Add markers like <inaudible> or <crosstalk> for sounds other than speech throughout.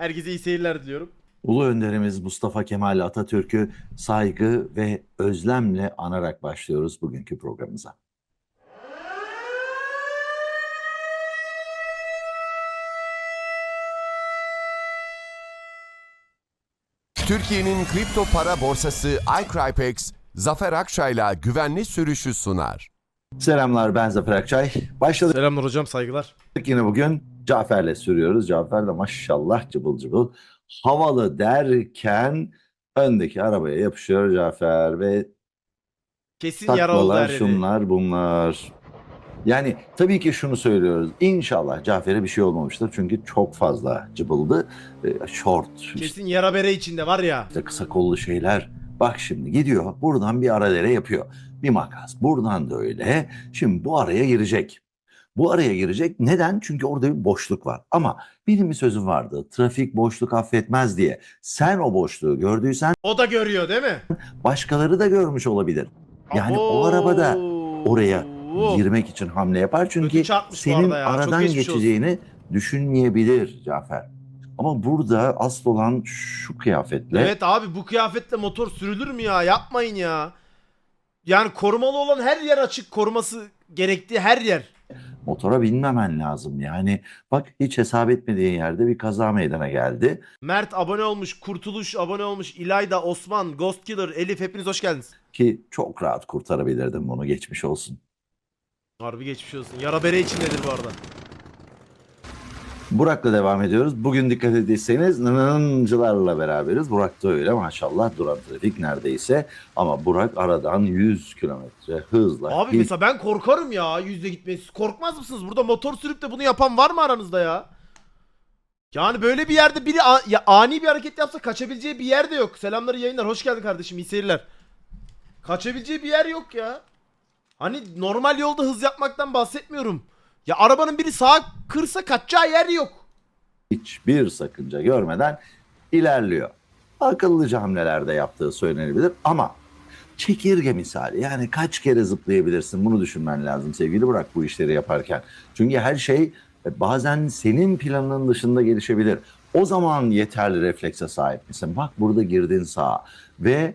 Herkese iyi seyirler diliyorum. Ulu önderimiz Mustafa Kemal Atatürk'ü saygı ve özlemle anarak başlıyoruz bugünkü programımıza. Türkiye'nin kripto para borsası iCrypex, Zafer Akçay'la güvenli sürüşü sunar. Selamlar ben Zafer Akçay. Başladık Selamlar hocam saygılar. yine bugün Cafer'le sürüyoruz. Cafer de maşallah cıbıl cıbıl havalı derken öndeki arabaya yapışıyor Cafer ve Kesin yara oldu taklalar her yeri. şunlar bunlar. Yani tabii ki şunu söylüyoruz. İnşallah Cafer'e bir şey olmamıştır. Çünkü çok fazla cıbıldı. Ee, Short, işte Kesin yara bere içinde var ya. Kısa kollu şeyler. Bak şimdi gidiyor buradan bir ara dere yapıyor. Bir makas buradan da öyle. Şimdi bu araya girecek. Bu araya girecek. Neden? Çünkü orada bir boşluk var. Ama benim bir sözüm vardı. Trafik boşluk affetmez diye. Sen o boşluğu gördüysen O da görüyor değil mi? başkaları da görmüş olabilir. Yani o arabada oraya Oo. girmek için hamle yapar. Çünkü Ödü çarpmış bu senin arada ya. Çok aradan geçmiş olsun. geçeceğini düşünmeyebilir Cafer. Ama burada asıl olan şu kıyafetle Evet abi bu kıyafetle motor sürülür mü ya? Yapmayın ya. Yani korumalı olan her yer açık. Koruması gerektiği her yer. Motora binmemen lazım. Yani bak hiç hesap etmediğin yerde bir kaza meydana geldi. Mert abone olmuş. Kurtuluş abone olmuş. İlayda, Osman, Ghost Killer, Elif hepiniz hoş geldiniz. Ki çok rahat kurtarabilirdim bunu geçmiş olsun. Harbi geçmiş olsun. Yara bere içindedir bu arada. Burak'la devam ediyoruz. Bugün dikkat ettiyseniz nınıncılarla beraberiz. Burak da öyle maşallah duran trafik neredeyse. Ama Burak aradan 100 kilometre hızla Abi hiç mesela ben korkarım ya yüzde gitmeyi. Siz korkmaz mısınız? Burada motor sürüp de bunu yapan var mı aranızda ya? Yani böyle bir yerde biri ya ani bir hareket yapsa kaçabileceği bir yer de yok. Selamlar yayınlar. Hoş geldin kardeşim. iyi seyirler. Kaçabileceği bir yer yok ya. Hani normal yolda hız yapmaktan bahsetmiyorum. Ya arabanın biri sağa kırsa kaçacağı yer yok. hiçbir sakınca görmeden ilerliyor. Akıllıca hamlelerde yaptığı söylenebilir ama çekirge misali yani kaç kere zıplayabilirsin bunu düşünmen lazım sevgili Burak bu işleri yaparken. Çünkü her şey bazen senin planının dışında gelişebilir. O zaman yeterli reflekse sahip misin? Bak burada girdin sağa ve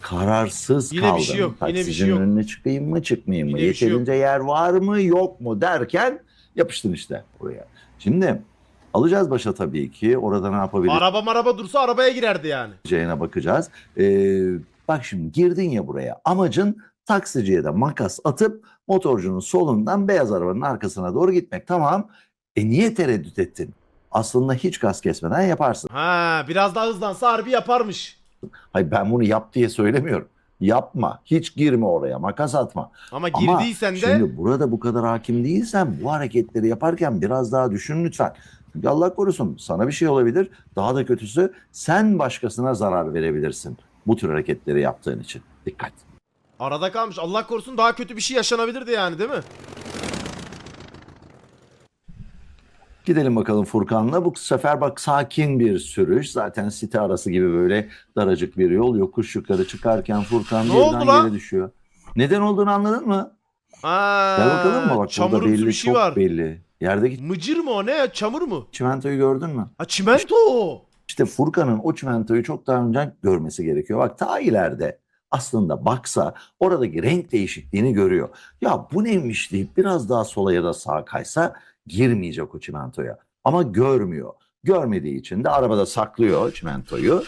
kararsız Yine bir kaldın. şey yok, yine bir şey Taksicinin yok. önüne çıkayım mı çıkmayayım mı? Yine bir şey yok. Yeterince yer var mı yok mu derken yapıştın işte buraya. Şimdi alacağız başa tabii ki. Orada ne yapabileceğine Araba maraba dursa arabaya girerdi yani. bakacağız. Ee, bak şimdi girdin ya buraya. Amacın taksiciye de makas atıp motorcunun solundan beyaz arabanın arkasına doğru gitmek. Tamam. E niye tereddüt ettin? Aslında hiç gaz kesmeden yaparsın. Ha biraz daha hızlansa harbi yaparmış. Hayır ben bunu yap diye söylemiyorum. Yapma. Hiç girme oraya. Makas atma. Ama Ama girdiysen de şimdi burada bu kadar hakim değilsen bu hareketleri yaparken biraz daha düşün lütfen. Çünkü Allah korusun sana bir şey olabilir. Daha da kötüsü sen başkasına zarar verebilirsin bu tür hareketleri yaptığın için. Dikkat. arada kalmış. Allah korusun daha kötü bir şey yaşanabilirdi yani değil mi? Gidelim bakalım Furkan'la. Bu sefer bak sakin bir sürüş. Zaten site arası gibi böyle daracık bir yol. Yokuş yukarı çıkarken Furkan Ne birden oldu lan? yere düşüyor. Neden olduğunu anladın mı? Aa, Gel bakalım mı? Bak burada çamurumsu belli, bir şey çok var. belli. Yerdeki Mıcır mı o ne? Çamur mu? çimentoyu gördün mü? Ha çimento o. İşte Furkan'ın o çimentoyu çok daha önce görmesi gerekiyor. Bak ta ileride aslında baksa oradaki renk değişikliğini görüyor. Ya bu neymiş deyip biraz daha sola ya da sağa kaysa girmeyecek o çimentoya. Ama görmüyor. Görmediği için de arabada saklıyor çimentoyu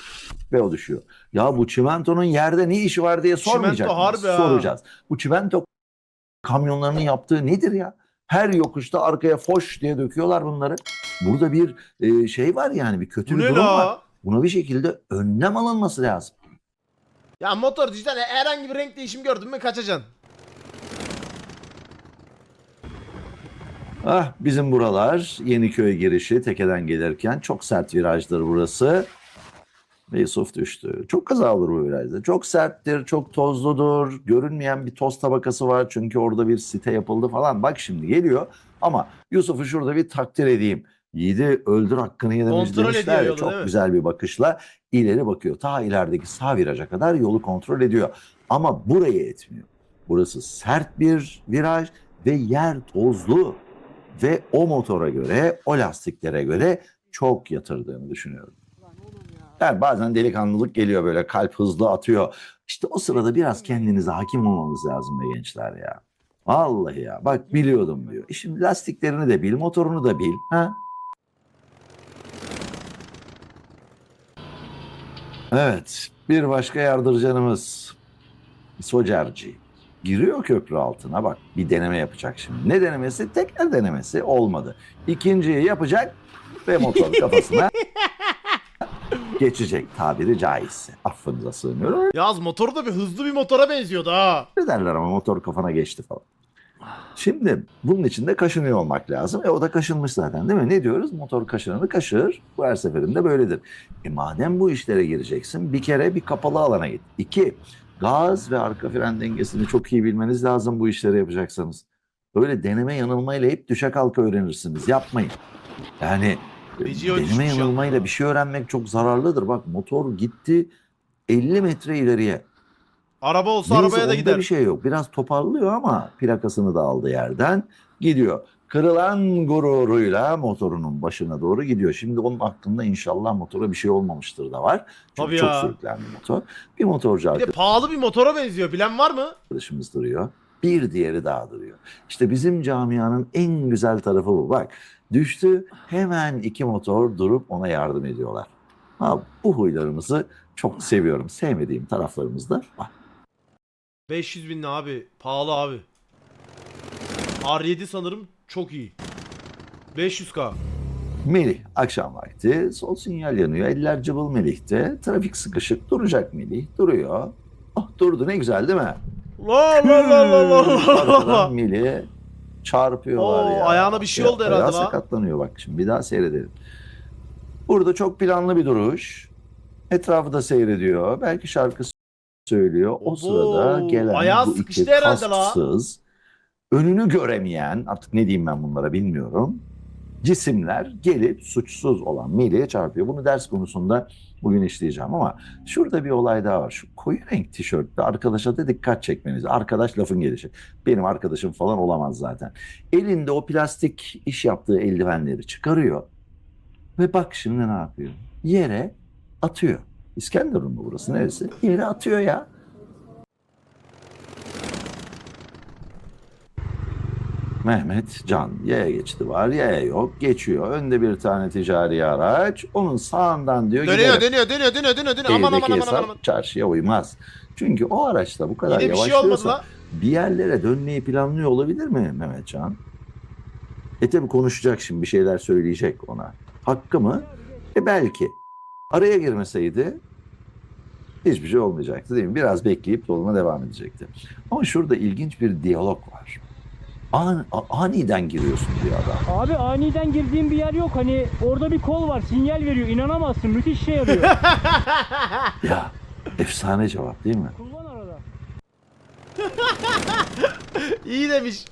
ve o düşüyor. Ya bu çimentonun yerde ne işi var diye sormayacak mıyız? Soracağız. Bu çimento kamyonlarının yaptığı nedir ya? Her yokuşta arkaya foş diye döküyorlar bunları. Burada bir e, şey var yani bir kötü Bu bir durum var. la? Buna bir şekilde önlem alınması lazım. Ya motor dijital herhangi bir renk değişimi gördün mü kaçacaksın. Ah bizim buralar Yeniköy girişi tekeden gelirken çok sert virajdır burası. Yusuf düştü. Çok kaza olur bu virajda. Çok serttir, çok tozludur. Görünmeyen bir toz tabakası var çünkü orada bir site yapıldı falan. Bak şimdi geliyor ama Yusuf'u şurada bir takdir edeyim. Yiğidi öldür hakkını yedemiş Kontrol demişler ya, Çok güzel bir bakışla ileri bakıyor. Ta ilerideki sağ viraja kadar yolu kontrol ediyor. Ama burayı etmiyor. Burası sert bir viraj ve yer tozlu. Ve o motora göre, o lastiklere göre çok yatırdığını düşünüyorum. Yani bazen delikanlılık geliyor böyle kalp hızlı atıyor. İşte o sırada biraz kendinize hakim olmamız lazım be gençler ya. Vallahi ya bak biliyordum diyor. E şimdi lastiklerini de bil, motorunu da bil. Ha? Evet, bir başka yardırcanımız Socerci. Giriyor köprü altına bak bir deneme yapacak şimdi. Ne denemesi? Teker denemesi olmadı. İkinciyi yapacak ve motor kafasına <laughs> geçecek tabiri caizse. Affınıza sığınıyorum. Yaz motoru da bir hızlı bir motora benziyordu ha. Öyle derler ama motor kafana geçti falan. Şimdi bunun için de kaşınıyor olmak lazım. E o da kaşınmış zaten değil mi? Ne diyoruz? Motor kaşınanı kaşır. Bu her seferinde böyledir. E madem bu işlere gireceksin bir kere bir kapalı alana git. İki, gaz ve arka fren dengesini çok iyi bilmeniz lazım bu işleri yapacaksanız. Öyle deneme yanılmayla hep düşe kalka öğrenirsiniz. Yapmayın. Yani e, Feci ölçmüş deneme ya. yanılmayla bir şey öğrenmek çok zararlıdır. Bak motor gitti 50 metre ileriye. Araba olsa Neyse, arabaya da gider. bir şey yok. Biraz toparlıyor ama plakasını da aldı yerden. Gidiyor. Kırılan gururuyla motorunun başına doğru gidiyor. Şimdi onun hakkında inşallah motora bir şey olmamıştır da var. Çünkü Tabii çok ya. sürüklendi motor. Bir motorcu Bir de pahalı bir motora benziyor. Bilen var mı? arkadaşımız duruyor. Bir diğeri daha duruyor. İşte bizim camianın en güzel tarafı bu. Bak düştü hemen iki motor durup ona yardım ediyorlar. Ha, bu huylarımızı çok seviyorum. Sevmediğim taraflarımız da var. 500 bin ne abi? Pahalı abi. R7 sanırım çok iyi. 500k. Melih akşam vakti sol sinyal yanıyor. Eller cıvıl Melih'te. Trafik sıkışık duracak Melih. Duruyor. Oh durdu ne güzel değil mi? La la la la la la çarpıyorlar Oo, ya. ayağına bir şey oldu herhalde Ayağı la. sakatlanıyor bak şimdi bir daha seyredelim. Burada çok planlı bir duruş. Etrafı da seyrediyor. Belki şarkı söylüyor. O Obo, sırada gelen ayağı bu iki sıkıştı herhalde la. kasksız, önünü göremeyen, artık ne diyeyim ben bunlara bilmiyorum. Cisimler gelip suçsuz olan Melih'e çarpıyor. Bunu ders konusunda bugün işleyeceğim ama şurada bir olay daha var. Şu koyu renk tişörtlü arkadaşa da dikkat çekmeniz. Arkadaş lafın gelişi. Benim arkadaşım falan olamaz zaten. Elinde o plastik iş yaptığı eldivenleri çıkarıyor. Ve bak şimdi ne yapıyor? Yere atıyor. İskenderun mu burası neresi? Yere atıyor ya. Mehmet Can yaya geçti var yaya yok geçiyor önde bir tane ticari araç onun sağından diyor Dönüyor gidelim. dönüyor dönüyor dönüyor dönüyor. dönüyor. Aman aman aman hesap aman. çarşıya uymaz. Çünkü o araçta bu kadar Yine bir şey olmadı yavaşlıyorsa la. bir yerlere dönmeyi planlıyor olabilir mi Mehmetcan? E tabi konuşacak şimdi bir şeyler söyleyecek ona. Hakkı mı? E belki. Araya girmeseydi hiçbir şey olmayacaktı değil mi? Biraz bekleyip yoluna devam edecekti. Ama şurada ilginç bir diyalog var. An, aniden giriyorsun diyor adam. Abi aniden girdiğim bir yer yok. Hani orada bir kol var. Sinyal veriyor. İnanamazsın. Müthiş şey yarıyor. <laughs> Ya efsane cevap değil mi? Kullan arada. <laughs> İyi demiş.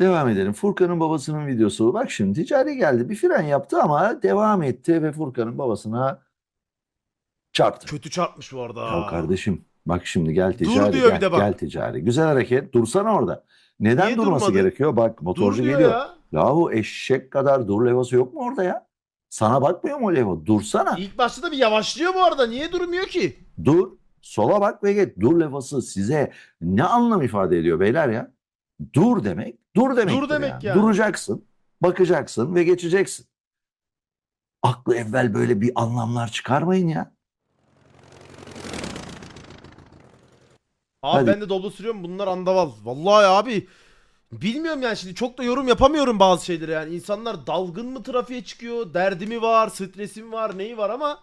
Devam edelim. Furkan'ın babasının videosu. Bak şimdi ticari geldi. Bir fren yaptı ama devam etti ve Furkan'ın babasına çarptı. Kötü çarpmış bu arada. Ya kardeşim bak şimdi gel Dur ticari diyor bir gel, de bak. gel ticari. Güzel hareket. Dursana orada. Neden Niye durması durmadı? gerekiyor? Bak Dur motorcu diyor geliyor. ya. Yahu eşek kadar dur levhası yok mu orada ya? Sana bakmıyor mu o levha? Dursana. İlk başta da bir yavaşlıyor bu arada. Niye durmuyor ki? Dur. Sola bak ve git. Dur levhası size ne anlam ifade ediyor beyler ya? Dur demek. Dur demek. Dur demek yani. Duracaksın. Bakacaksın ve geçeceksin. Aklı evvel böyle bir anlamlar çıkarmayın ya. Abi Hadi. ben de doblo sürüyorum bunlar andaval. Vallahi abi bilmiyorum yani şimdi çok da yorum yapamıyorum bazı şeyleri yani. insanlar dalgın mı trafiğe çıkıyor, derdi mi var, stresi mi var, neyi var ama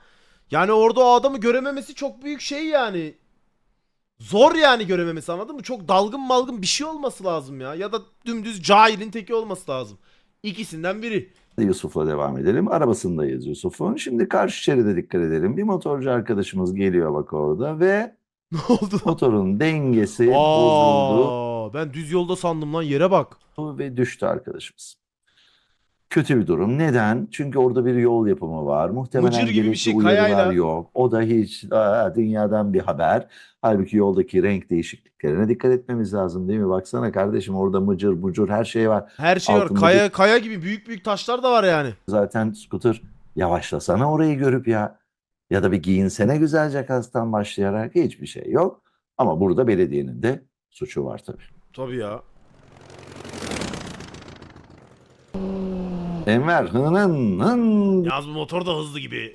yani orada o adamı görememesi çok büyük şey yani. Zor yani görememesi anladın mı? Çok dalgın malgın bir şey olması lazım ya. Ya da dümdüz cahilin teki olması lazım. İkisinden biri. Yusuf'la devam edelim. Arabasındayız Yusuf'un. Şimdi karşı şeride dikkat edelim. Bir motorcu arkadaşımız geliyor bak orada ve <laughs> Ne oldu? motorun dengesi bozuldu Aa, ben düz yolda sandım lan yere bak. ve düştü arkadaşımız. Kötü bir durum. Neden? Çünkü orada bir yol yapımı var. Muhtemelen Mıcır gibi bir şey, kayayla. yok. O da hiç aa, dünyadan bir haber. Halbuki yoldaki renk değişikliklerine dikkat etmemiz lazım değil mi? Baksana kardeşim orada mıcır mucur her şey var. Her şey var. Altında Kaya kaya gibi büyük büyük taşlar da var yani. Zaten scooter yavaşlasana orayı görüp ya. Ya da bir giyinsene güzelce kastan başlayarak hiçbir şey yok. Ama burada belediyenin de suçu var tabii. Tabii ya. Enver hının hın Yalnız bu motor da hızlı gibi.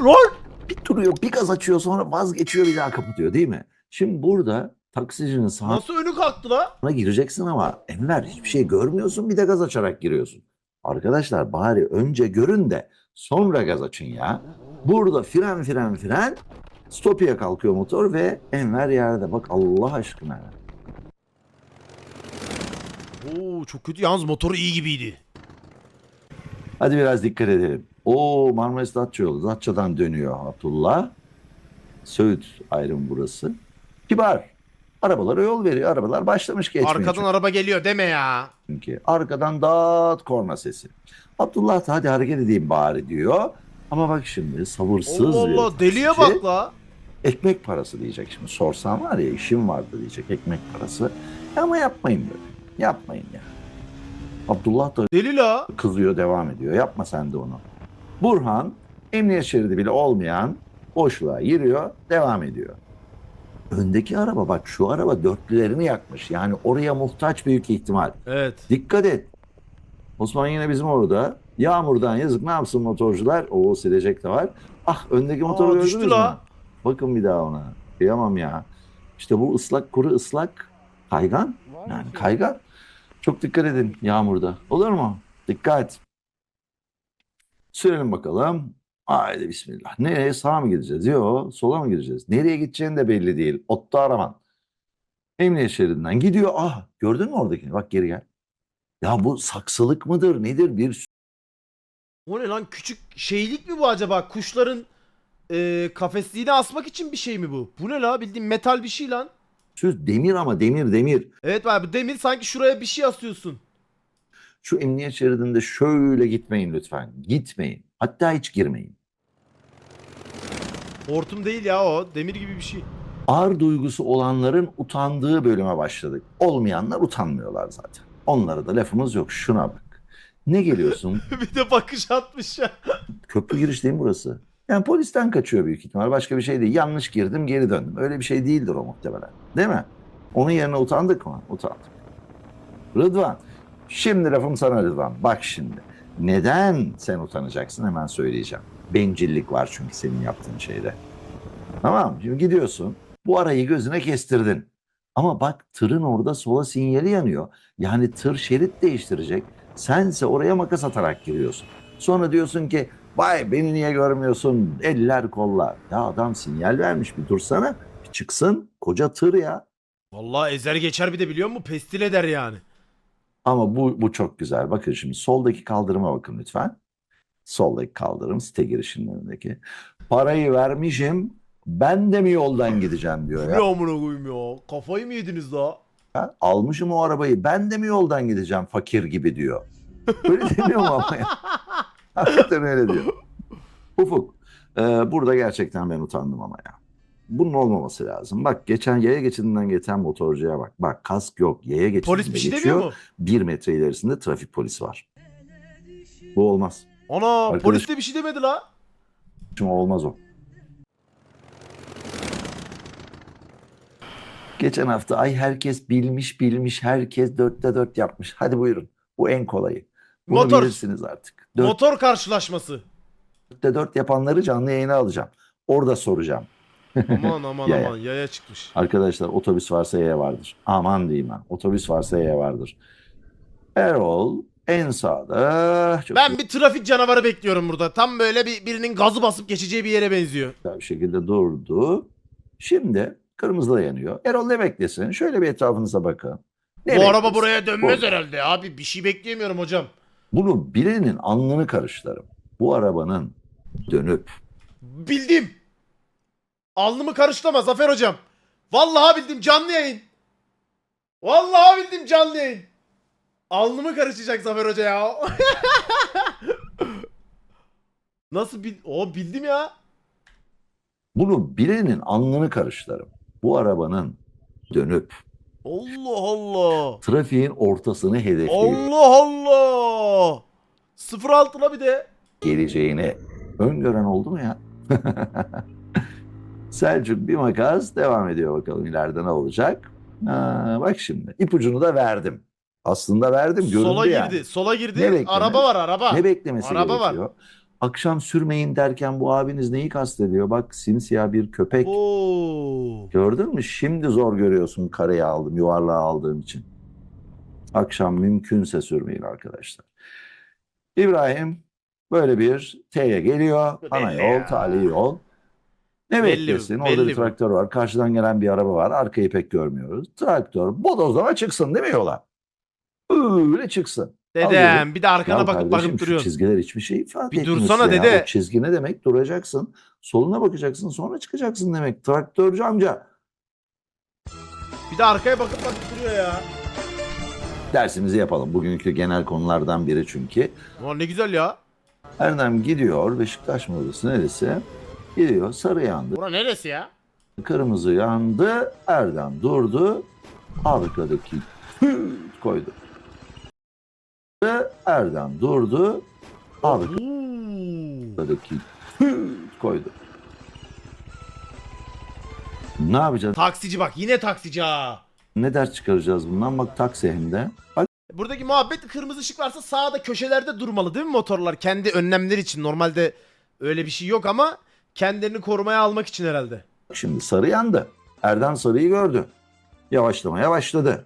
Rol bir duruyor bir gaz açıyor sonra vazgeçiyor bir daha kapatıyor değil mi? Şimdi burada taksicinin sağına Nasıl önü kalktı la? gireceksin ama Enver hiçbir şey görmüyorsun bir de gaz açarak giriyorsun. Arkadaşlar bari önce görün de sonra gaz açın ya. Burada fren fren fren stopiye kalkıyor motor ve Enver yerde bak Allah aşkına. Oo çok kötü. Yalnız motoru iyi gibiydi. Hadi biraz dikkat edelim. O Marmaris Datça yolu. Datça'dan dönüyor Abdullah. Söğüt ayrım burası. Kibar. Arabalara yol veriyor. Arabalar başlamış geçmeye. Arkadan araba geliyor deme ya. Çünkü arkadan dağıt korna sesi. Abdullah da hadi hareket edeyim bari diyor. Ama bak şimdi sabırsız Allah Allah deliye bak la. Ekmek parası diyecek şimdi. Sorsam var ya işim vardı diyecek ekmek parası. Ama yapmayın böyle. Yapmayın ya. Abdullah da Deli la. kızıyor devam ediyor. Yapma sen de onu. Burhan emniyet şeridi bile olmayan boşluğa giriyor devam ediyor. Öndeki araba bak şu araba dörtlülerini yakmış. Yani oraya muhtaç büyük ihtimal. Evet. Dikkat et. Osman yine bizim orada. Yağmurdan yazık ne yapsın motorcular? O silecek de var. Ah öndeki motoru Aa, gördünüz düştü mü? la. Bakın bir daha ona. Kıyamam ya. İşte bu ıslak kuru ıslak kaygan. Yani kaygan. Çok dikkat edin yağmurda. Olur mu? Dikkat. Sürelim bakalım. Haydi bismillah. Nereye sağa mı gideceğiz? Yok sola mı gideceğiz? Nereye gideceğin de belli değil. Otta araman. Emniyet şeridinden gidiyor. Ah gördün mü oradakini? Bak geri gel. Ya bu saksılık mıdır nedir? Bir O ne lan küçük şeylik mi bu acaba? Kuşların e, kafesliğine asmak için bir şey mi bu? Bu ne la? Bildiğin metal bir şey lan. Söz demir ama demir demir. Evet abi demir sanki şuraya bir şey asıyorsun. Şu emniyet şeridinde şöyle gitmeyin lütfen. Gitmeyin. Hatta hiç girmeyin. Hortum değil ya o. Demir gibi bir şey. Ağır duygusu olanların utandığı bölüme başladık. Olmayanlar utanmıyorlar zaten. Onlara da lafımız yok. Şuna bak. Ne geliyorsun? <laughs> bir de bakış atmış ya. Köprü giriş değil mi burası? Yani polisten kaçıyor büyük ihtimal. Başka bir şey değil. Yanlış girdim geri döndüm. Öyle bir şey değildir o muhtemelen. Değil mi? Onun yerine utandık mı? Utandık. Rıdvan. Şimdi lafım sana Rıdvan. Bak şimdi. Neden sen utanacaksın hemen söyleyeceğim. Bencillik var çünkü senin yaptığın şeyde. Tamam Şimdi gidiyorsun. Bu arayı gözüne kestirdin. Ama bak tırın orada sola sinyali yanıyor. Yani tır şerit değiştirecek. Sense oraya makas atarak giriyorsun. Sonra diyorsun ki vay beni niye görmüyorsun eller kollar. Ya adam sinyal vermiş bir dursana. Bir çıksın koca tır ya. Vallahi ezer geçer bir de biliyor musun? Pestil eder yani. Ama bu, bu çok güzel. Bakın şimdi soldaki kaldırıma bakın lütfen. Soldaki kaldırım site girişinin önündeki. Parayı vermişim ben de mi yoldan gideceğim diyor Ne ya. amına koyayım ya? Kafayı mı yediniz la? Ya, Almışım o arabayı ben de mi yoldan gideceğim fakir gibi diyor. Öyle demiyor mu ama ya? <laughs> Hakikaten öyle diyor. Ufuk e, burada gerçekten ben utandım ama ya. Bunun olmaması lazım. Bak geçen yaya geçidinden geçen motorcuya bak. Bak kask yok. Yaya geçidinde Polis bir şey geçiyor. demiyor mu? Bir metre ilerisinde trafik polisi var. Bu olmaz. Ana polis de bir şey demedi la. Şimdi olmaz o. Geçen hafta ay herkes bilmiş bilmiş herkes dörtte dört yapmış. Hadi buyurun. Bu en kolayı. Bunu Motor. bilirsiniz artık. Motor karşılaşması. Dörtte dört yapanları canlı yayına alacağım. Orada soracağım. Aman <laughs> aman Yaya. aman yaya çıkmış. Arkadaşlar otobüs varsa yaya vardır. Aman diyeyim ha. Otobüs varsa yaya vardır. Erol en sağda. Çok Ben bir trafik canavarı bekliyorum burada. Tam böyle bir birinin gazı basıp geçeceği bir yere benziyor. güzel bir şekilde durdu. Şimdi kırmızıda yanıyor. Erol ne beklesin? Şöyle bir etrafınıza bakın. Ne Bu araba beklesin? buraya dönmez Bu- herhalde abi. Bir şey bekleyemiyorum hocam. Bunu birinin alnını karıştırırım. Bu arabanın dönüp Bildim. Alnımı karışlama Zafer hocam. Vallahi bildim canlı yayın. Vallahi bildim canlı yayın. Alnımı karışacak Zafer Hoca ya. <laughs> Nasıl bil... O bildim ya. Bunu bilenin alnını karıştırırım. Bu arabanın dönüp Allah Allah. trafiğin ortasını hedefleyip Allah Allah. 06'la bir de. geleceğini öngören oldu mu ya? <laughs> Selçuk bir makas devam ediyor bakalım ileride ne olacak. Ha, bak şimdi ipucunu da verdim. Aslında verdim göründü Sola yani. girdi. Sola Ne girdi. beklenir? Araba var araba. Ne beklemesi Araba var. gerekiyor? Akşam sürmeyin derken bu abiniz neyi kastediyor? Bak simsiyah bir köpek. Oo. Gördün mü? Şimdi zor görüyorsun kareyi aldım, yuvarlağı aldığım için. Akşam mümkünse sürmeyin arkadaşlar. İbrahim böyle bir T'ye geliyor. Ana Belli yol, ya. tali yol. Ne Belli beklesin? Orada belli bir bu. traktör var. Karşıdan gelen bir araba var. Arkayı pek görmüyoruz. Traktör bodozlama çıksın değil mi yola? Öyle çıksın. Dedem bir de arkana Ya bakıp bakıp şu duruyorsun. çizgiler hiçbir şey ifade Bir etmiyor dursana ya. dede. O çizgi ne demek? Duracaksın. Soluna bakacaksın sonra çıkacaksın demek. Traktörcü amca. Bir de arkaya bakıp bakıp duruyor ya. Dersimizi yapalım. Bugünkü genel konulardan biri çünkü. Ulan ne güzel ya. Erdem gidiyor. Beşiktaş mı orası neresi? Gidiyor. Sarı yandı. Bura neresi ya? Kırmızı yandı. Erdem durdu. Arkadaki <laughs> koydu. Erdem durdu. Arkadaki Oo. hüt koydu. Ne yapacağız? Taksici bak yine taksici ha. Ne ders çıkaracağız bundan? Bak taksi hem de. Bak Buradaki muhabbet kırmızı ışık varsa sağda köşelerde durmalı değil mi motorlar? Kendi önlemleri için. Normalde öyle bir şey yok ama kendilerini korumaya almak için herhalde. şimdi sarı yandı. Erdem sarıyı gördü. Yavaşlamaya başladı.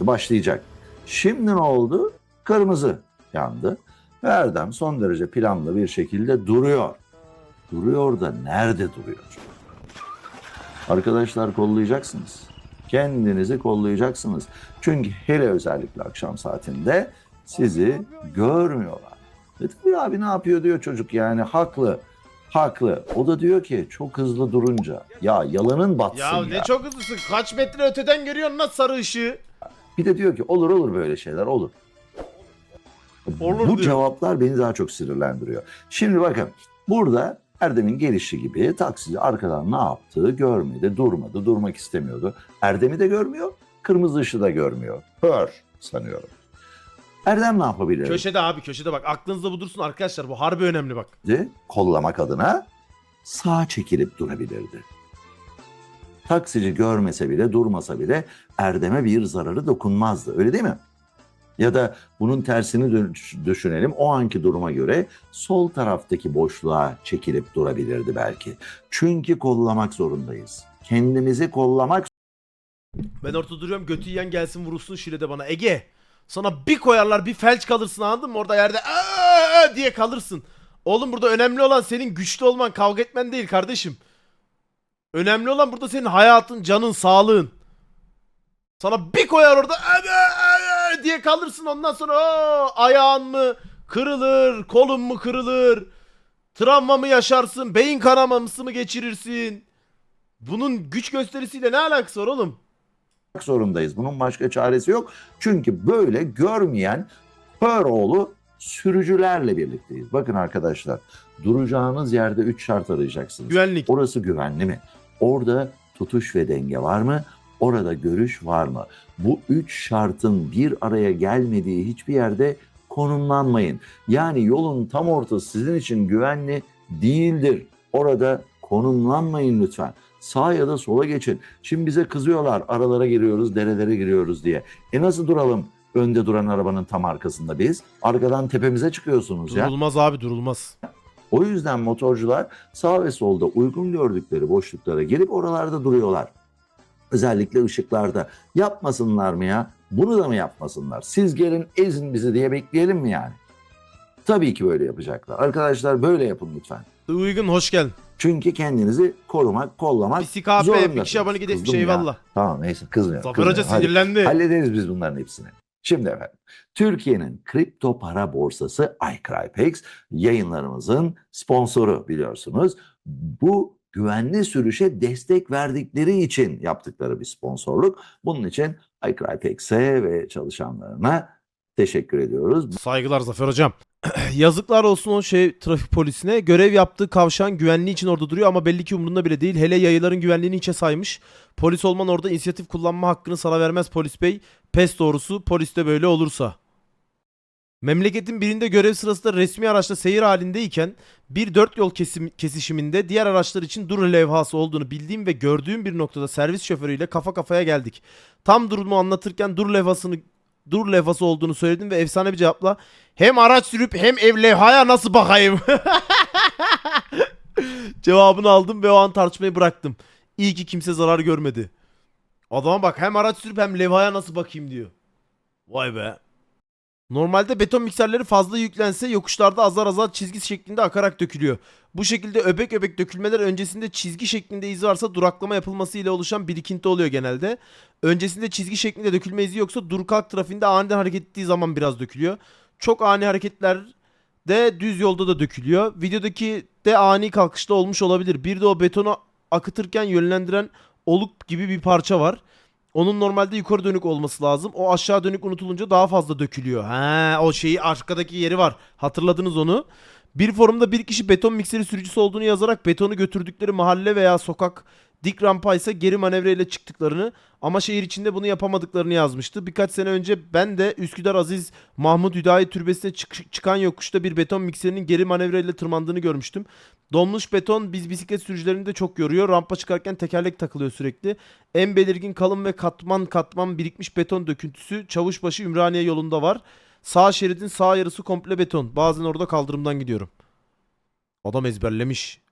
Başlayacak. Şimdi ne oldu? Kırmızı yandı. Ve Erdem son derece planlı bir şekilde duruyor. Duruyor da nerede duruyor? Arkadaşlar kollayacaksınız. Kendinizi kollayacaksınız. Çünkü hele özellikle akşam saatinde sizi görmüyorlar. E tabii abi ne yapıyor diyor çocuk yani haklı. Haklı. O da diyor ki çok hızlı durunca ya yalanın batsın Ya ya. ne çok hızlısın. Kaç metre öteden görüyorsun lan sarı ışığı. Bir de diyor ki olur olur böyle şeyler olur. Olur Bu diyor. cevaplar beni daha çok sinirlendiriyor. Şimdi bakın burada Erdem'in gelişi gibi taksici arkadan ne yaptığı görmedi, durmadı, durmak istemiyordu. Erdem'i de görmüyor, kırmızı ışığı da görmüyor. Hör sanıyorum. Erdem ne yapabilir? Köşede abi köşede bak. Aklınızda bu dursun arkadaşlar. Bu harbi önemli bak. kollamak adına sağa çekilip durabilirdi. Taksici görmese bile durmasa bile Erdem'e bir zararı dokunmazdı öyle değil mi? Ya da bunun tersini düşünelim o anki duruma göre sol taraftaki boşluğa çekilip durabilirdi belki. Çünkü kollamak zorundayız. Kendimizi kollamak Ben ortada duruyorum götü yiyen gelsin vurulsun şile bana. Ege sana bir koyarlar bir felç kalırsın anladın mı? Orada yerde "Aa!" diye kalırsın. Oğlum burada önemli olan senin güçlü olman kavga etmen değil kardeşim. Önemli olan burada senin hayatın, canın, sağlığın. Sana bir koyar orada "Aa!" Aa!" diye kalırsın ondan sonra "Aa, ayağın mı kırılır, kolun mu kırılır, travma mı yaşarsın, beyin kanaması mı geçirirsin. Bunun güç gösterisiyle ne alakası var oğlum? zorundayız. Bunun başka çaresi yok. Çünkü böyle görmeyen Höroğlu sürücülerle birlikteyiz. Bakın arkadaşlar duracağınız yerde üç şart arayacaksınız. Güvenlik. Orası güvenli mi? Orada tutuş ve denge var mı? Orada görüş var mı? Bu üç şartın bir araya gelmediği hiçbir yerde konumlanmayın. Yani yolun tam ortası sizin için güvenli değildir. Orada konumlanmayın lütfen. Sağa ya da sola geçin. Şimdi bize kızıyorlar aralara giriyoruz, derelere giriyoruz diye. E nasıl duralım? Önde duran arabanın tam arkasında biz. Arkadan tepemize çıkıyorsunuz ya. Durulmaz abi durulmaz. O yüzden motorcular sağ ve solda uygun gördükleri boşluklara gelip oralarda duruyorlar. Özellikle ışıklarda. Yapmasınlar mı ya? Bunu da mı yapmasınlar? Siz gelin ezin bizi diye bekleyelim mi yani? Tabii ki böyle yapacaklar. Arkadaşlar böyle yapın lütfen. Uygun hoş geldin. Çünkü kendinizi korumak, kollamak Pisik abi bir zorundasınız. kişi abone gidip bir şey ya. eyvallah. Tamam neyse kızmıyorum. Zafer Hoca kızmıyorum. Hadi. sinirlendi. Hallederiz biz bunların hepsini. Şimdi efendim, Türkiye'nin kripto para borsası iCrypex yayınlarımızın sponsoru biliyorsunuz. Bu güvenli sürüşe destek verdikleri için yaptıkları bir sponsorluk. Bunun için iCrypex'e ve çalışanlarına Teşekkür ediyoruz. Saygılar Zafer hocam. <clears throat> Yazıklar olsun o şey trafik polisine. Görev yaptığı kavşağın güvenliği için orada duruyor ama belli ki umurunda bile değil. Hele yayıların güvenliğini içe saymış. Polis olman orada inisiyatif kullanma hakkını sana vermez polis bey. Pes doğrusu polis de böyle olursa. Memleketin birinde görev sırasında resmi araçla seyir halindeyken bir dört yol kesim, kesişiminde diğer araçlar için dur levhası olduğunu bildiğim ve gördüğüm bir noktada servis şoförüyle kafa kafaya geldik. Tam durumu anlatırken dur levhasını dur levhası olduğunu söyledim ve efsane bir cevapla hem araç sürüp hem ev levhaya nasıl bakayım? <laughs> Cevabını aldım ve o an tartışmayı bıraktım. İyi ki kimse zarar görmedi. Adama bak hem araç sürüp hem levhaya nasıl bakayım diyor. Vay be. Normalde beton mikserleri fazla yüklense yokuşlarda azar azar çizgi şeklinde akarak dökülüyor. Bu şekilde öbek öbek dökülmeler öncesinde çizgi şeklinde iz varsa duraklama yapılması ile oluşan birikinti oluyor genelde. Öncesinde çizgi şeklinde dökülme izi yoksa dur kalk trafiğinde aniden hareket ettiği zaman biraz dökülüyor. Çok ani hareketler de düz yolda da dökülüyor. Videodaki de ani kalkışta olmuş olabilir. Bir de o betonu akıtırken yönlendiren oluk gibi bir parça var. Onun normalde yukarı dönük olması lazım. O aşağı dönük unutulunca daha fazla dökülüyor. Ha, o şeyi arkadaki yeri var. Hatırladınız onu. Bir forumda bir kişi beton mikseri sürücüsü olduğunu yazarak betonu götürdükleri mahalle veya sokak dik rampa ise geri manevra ile çıktıklarını ama şehir içinde bunu yapamadıklarını yazmıştı. Birkaç sene önce ben de Üsküdar Aziz Mahmut Hüdayi Türbesi'ne çık- çıkan yokuşta bir beton mikserinin geri manevra ile tırmandığını görmüştüm. Donmuş beton biz bisiklet sürücülerini de çok yoruyor. Rampa çıkarken tekerlek takılıyor sürekli. En belirgin kalın ve katman katman birikmiş beton döküntüsü Çavuşbaşı Ümraniye yolunda var. Sağ şeridin sağ yarısı komple beton. Bazen orada kaldırımdan gidiyorum. Adam ezberlemiş.